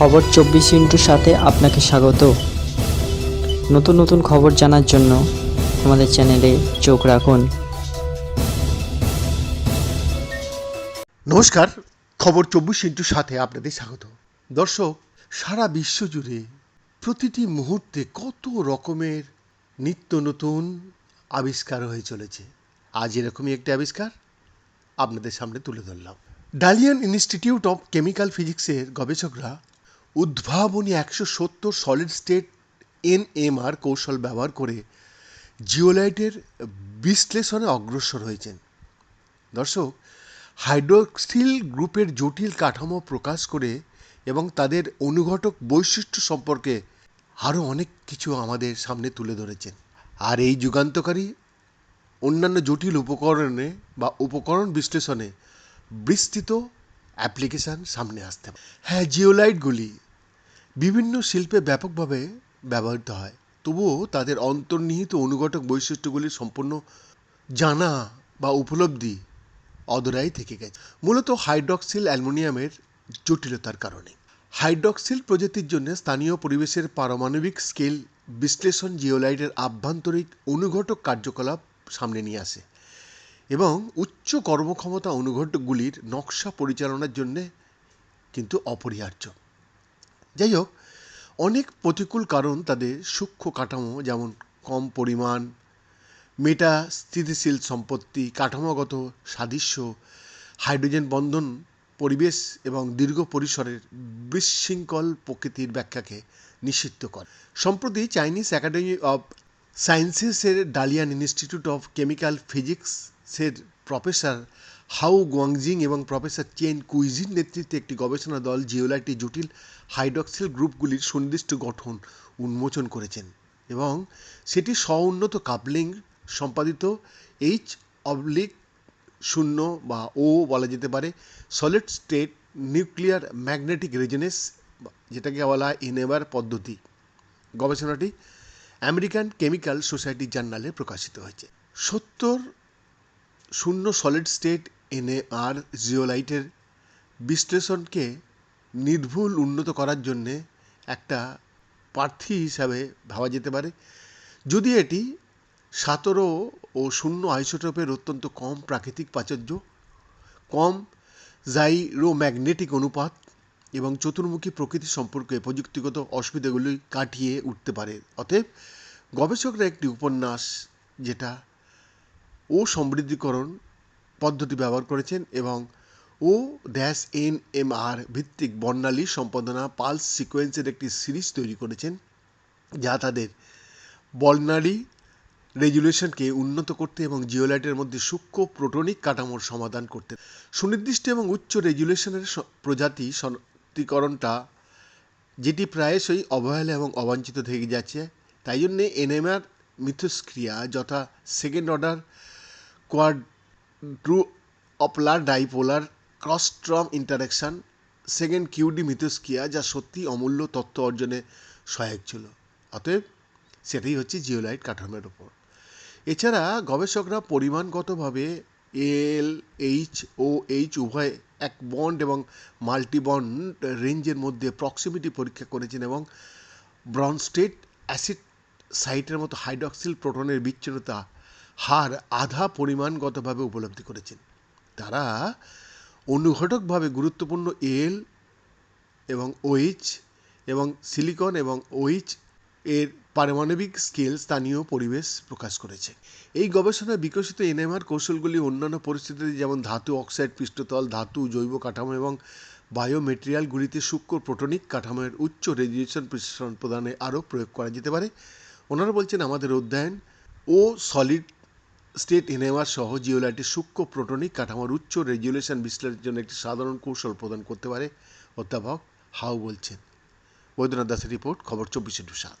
খবর চব্বিশ ইন্টুর সাথে আপনাকে স্বাগত। নতুন নতুন খবর জানার জন্য আমাদের চ্যানেলে চোখ রাখুন। নমস্কার, খবর চব্বিশ ইন্টুর সাথে আপনাদের স্বাগত। দর্শক, সারা বিশ্ব জুড়ে প্রতিটি মুহূর্তে কত রকমের নিত্য নতুন আবিষ্কার হয়ে চলেছে। আজ এরকমই একটি আবিষ্কার আপনাদের সামনে তুলে ধরলাম। ডালিয়ান ইনস্টিটিউট অফ কেমিক্যাল ফিজিক্সের গবেষকরা উদ্ভাবনী একশো সত্তর সলিড স্টেট এনএমআর কৌশল ব্যবহার করে জিওলাইটের বিশ্লেষণে অগ্রসর হয়েছেন। দর্শক, হাইড্রোক্সিল গ্রুপের জটিল কাঠামো প্রকাশ করে এবং তাদের অনুঘটক বৈশিষ্ট্য সম্পর্কে আরও অনেক কিছু আমাদের সামনে তুলে ধরেছেন। আর এই যুগান্তকারী অন্যান্য জটিল উপকরণে বা উপকরণ বিশ্লেষণে বিস্তৃত অ্যাপ্লিকেশান সামনে আসতে হ্যাঁ জিওলাইটগুলি বিভিন্ন শিল্পে ব্যাপকভাবে ব্যবহৃত হয়। তবুও তাদের অন্তর্নিহিত অনুঘটক বৈশিষ্ট্যগুলি সম্পূর্ণ জানা বা উপলব্ধি অদরাই থেকে গেছে। মূলত হাইড্রক্সিল অ্যালুমিনিয়ামের জটিলতার কারণে। হাইড্রক্সিল প্রজাতির জন্য স্থানীয় পরিবেশের পারমাণবিক স্কেল বিশ্লেষণ জিওলাইটের আভ্যন্তরিক অনুঘটক কার্যকলাপ সামনে নিয়ে আসে এবং উচ্চ কর্মক্ষমতা অনুঘটকগুলির নকশা পরিচালনার জন্যে কিন্তু অপরিহার্য। যাই হোক, অনেক প্রতিকূল কারণ তাদের সূক্ষ্ম কাঠামো, যেমন কম পরিমাণ, মেটা স্থিতিশীল সম্পত্তি, কাঠামোগত সাদৃশ্য, হাইড্রোজেন বন্ধন, পরিবেশ এবং দীর্ঘ পরিসরের বিশৃঙ্খল প্রকৃতির ব্যাখ্যাকে নিষিদ্ধ করে। সম্প্রতি চাইনিজ একাডেমি অব সায়েন্সেসের ডালিয়ান ইনস্টিটিউট অফ কেমিক্যাল ফিজিক্সের প্রফেসর হাউ গুয়াংজিং এবং প্রফেসর চেন কুইজিন নেতৃত্বে একটি গবেষণা দল জিওলাইটে জটিল হাইড্রক্সিল গ্রুপগুলির সুনির্দিষ্ট গঠন উন্মোচন করেছেন এবং সেটি স্বউন্নত কাপলিং সম্পাদিত এইচ অবলিক শূন্য বা ও বলা যেতে পারে solid state nuclear magnetic resonance যেটাকে বলা হয় এনএবার পদ্ধতি। গবেষণাটি আমেরিকান কেমিক্যাল সোসাইটি জার্নালে প্রকাশিত হয়েছে। সত্তর শূন্য সলিড স্টেট এনএআর জিওলাইটের বিশ্লেষণকে নির্ভুল উন্নত করার জন্যে একটা প্রার্থী হিসাবে ভাবা যেতে পারে। যদি এটি সতেরো ও শূন্য আইসোটোপের অত্যন্ত কম প্রাকৃতিক প্রাচুর্য কম জাইরোম্যাগনেটিক অনুপাত এবং চতুর্মুখী প্রকৃতি সম্পর্কে প্রযুক্তিগত অসুবিধাগুলি কাটিয়ে উঠতে পারে। অতএব গবেষকরা একটি উপন্যাস যেটা ও সমৃদ্ধিকরণ পদ্ধতি ব্যবহার করেছেন এবং O dash N M R ভিত্তিক বর্ণালী সম্পাদনা পালস সিকোয়েন্সের একটি সিরিজ তৈরি করেছেন, যা তাদের বর্ণালী রেজুলেশনকে উন্নত করতে এবং জিওলাইটের মধ্যে সূক্ষ্ম প্রোটনিক কাঠামোর সমাধান করতে। সুনির্দিষ্ট এবং উচ্চ রেজুলেশনের প্রজাতি শনাক্তকরণটা যেটি প্রায়শই অবহেলা এবং অবাঞ্ছিত থেকে যাচ্ছে, তাই জন্যে এনএমআর মিথস্ক্রিয়া যথা second order quadrupolar dipolar cross term interaction second QD মিথস্ক্রিয়া যা সত্যি অমূল্য তত্ত্ব অর্জনে সহায়ক ছিল। অতএব, সেটাই হচ্ছে জিওলাইট কাঠামোর ওপর এছাড়া, গবেষকরা পরিমাণগতভাবে এল, এইচ, ও, এইচ উভয় এক বন্ড এবং মাল্টি বন্ড রেঞ্জের মধ্যে প্রক্সিমিটি পরীক্ষা করেছেন এবং ব্রনস্টেট অ্যাসিড সাইটের মতো হাইড্রক্সিল প্রোটনের বিচ্ছিন্নতা হার আধা পরিমাণগতভাবে উপলব্ধি করেছেন। তারা অনুঘটকভাবে গুরুত্বপূর্ণ এল এবং ওইচ এবং সিলিকন এবং ওইচ এর পারমাণবিক স্কেল স্থানীয় পরিবেশ প্রকাশ করেছে। এই গবেষণায় বিকশিত এনএমআর কৌশলগুলি অন্যান্য পরিস্থিতিতে যেমন ধাতু, অক্সাইড, পৃষ্ঠতল, ধাতু, জৈব কাঠামো এবং বায়োমেটেরিয়ালগুলিতে সূক্ষ্ম প্রোটনিক কাঠামোর উচ্চ রেডিয়েশন বিশ্লেষণ প্রদানে আরও প্রয়োগ করা যেতে পারে। ওনারা বলছেন, আমাদের অধ্যয়ন ও সলিড স্টেট ইনেমার সহ জিওলাইটের সূক্ষ্ম প্রোটনিক কাঠামোর উচ্চ রেজুলেশন বিশ্লেষণের জন্য একটি সাধারণ কৌশল প্রদান করতে পারে অধ্যাপক হাউ বলছেন। বৈদ্যনাথ দাসের রিপোর্ট, খবর চব্বিশে সাত